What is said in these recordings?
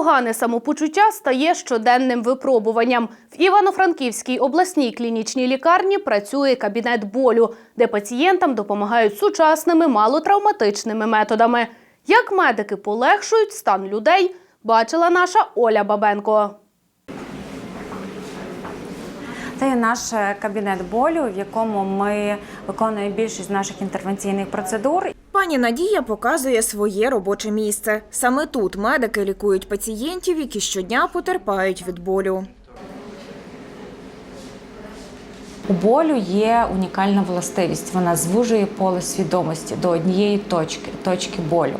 Погане самопочуття стає щоденним випробуванням. В Івано-Франківській обласній клінічній лікарні працює кабінет болю, де пацієнтам допомагають сучасними малотравматичними методами. Як медики полегшують стан людей, бачила наша Оля Бабенко. Це наш е, кабінет болю, в якому ми виконуємо більшість наших інтервенційних процедур. Пані Надія показує своє робоче місце. Саме тут медики лікують пацієнтів, які щодня потерпають від болю. У болю є унікальна властивість. Вона звужує поле свідомості до однієї точки точки болю.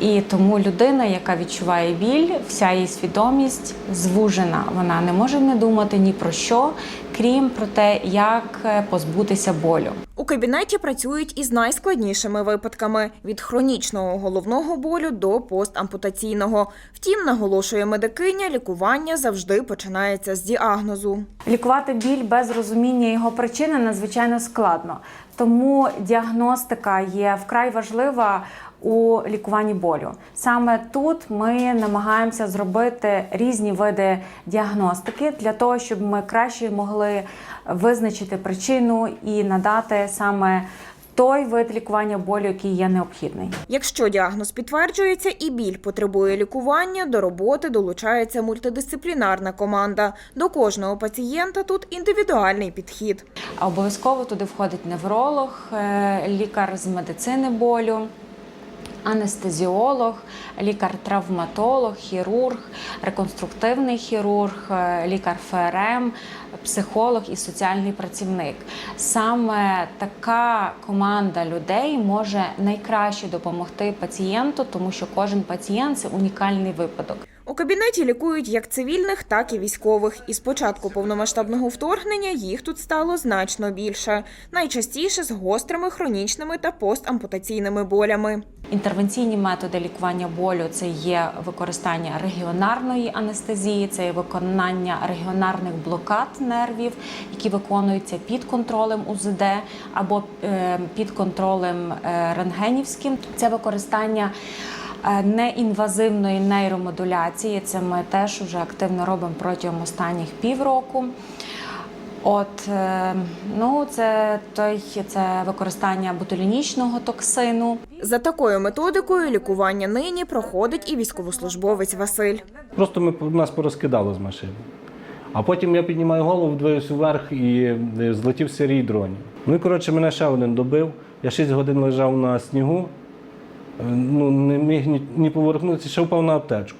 І тому людина, яка відчуває біль, вся її свідомість звужена. Вона не може не думати ні про що, крім про те, як е, позбутися болю. У кабінеті працюють із найскладнішими випадками від хронічного головного болю до постампутаційного. Втім, наголошує медикиня, лікування завжди починається з діагнозу. Лікувати біль без розуміння його причини надзвичайно складно. Тому діагностика є вкрай важлива у лікуванні болю. Саме тут ми намагаємося зробити різні види діагностики для того, щоб ми краще могли визначити причину і надати саме той вид лікування болю, який є необхідний. Якщо діагноз підтверджується і біль потребує лікування, до роботи долучається мультидисциплінарна команда. До кожного пацієнта тут індивідуальний підхід. А Обов'язково туди входить невролог, е, лікар з медицини болю. Анестезіолог, лікар-травматолог, хірург, реконструктивний хірург, е, лікар ФРМ, психолог і соціальний працівник. Саме така команда людей може найкраще допомогти пацієнту, тому що кожен пацієнт це унікальний випадок. У кабінеті лікують як цивільних, так і військових. І з початку повномасштабного вторгнення їх тут стало значно більше. Найчастіше з гострими хронічними та постампутаційними болями. Інтервенційні методи лікування болю це є використання регіонарної анестезії, це є виконання регіонарних блокад нервів, які виконуються під контролем УЗД або е, під контролем е, рентгенівським. Це використання. е, Неінвазивної нейромодуляції це ми теж вже активно робимо протягом останніх півроку. От е, ну це той це використання ботулінічного токсину. За такою методикою лікування нині проходить і військовослужбовець Василь. Просто ми, нас порозкидало з машини. А потім я піднімаю голову, дивлюся вверх і е, злетів серій дронів. Ну і коротше, мене ще один добив. Я 6 годин лежав на снігу, е, ну, не міг ні, ні повернутися, ще впав на аптечку.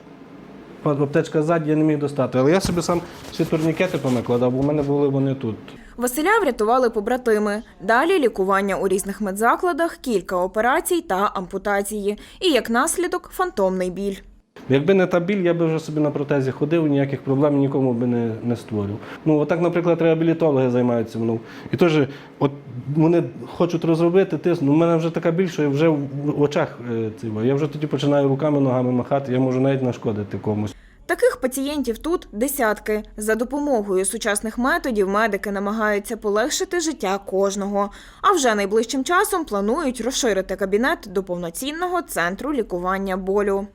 Аптечка ззаді, я не міг достати. Але я собі сам всі турнікети понакладав, бо в мене були вони тут. Василя врятували побратими. Далі лікування у різних медзакладах, кілька операцій та ампутації. І як наслідок фантомний біль. Якби не та біль, я би вже собі на протезі ходив, ніяких проблем нікому би не, не створив. Ну, отак, наприклад, реабілітологи займаються мною. І теж, от вони хочуть розробити тиск, ну, в мене вже така біль, що я вже в в очах е, цього. Я вже тоді починаю руками, ногами махати, я можу навіть нашкодити комусь. Таких пацієнтів тут десятки. За допомогою сучасних методів медики намагаються полегшити життя кожного. А вже найближчим часом планують розширити кабінет до повноцінного центру лікування болю.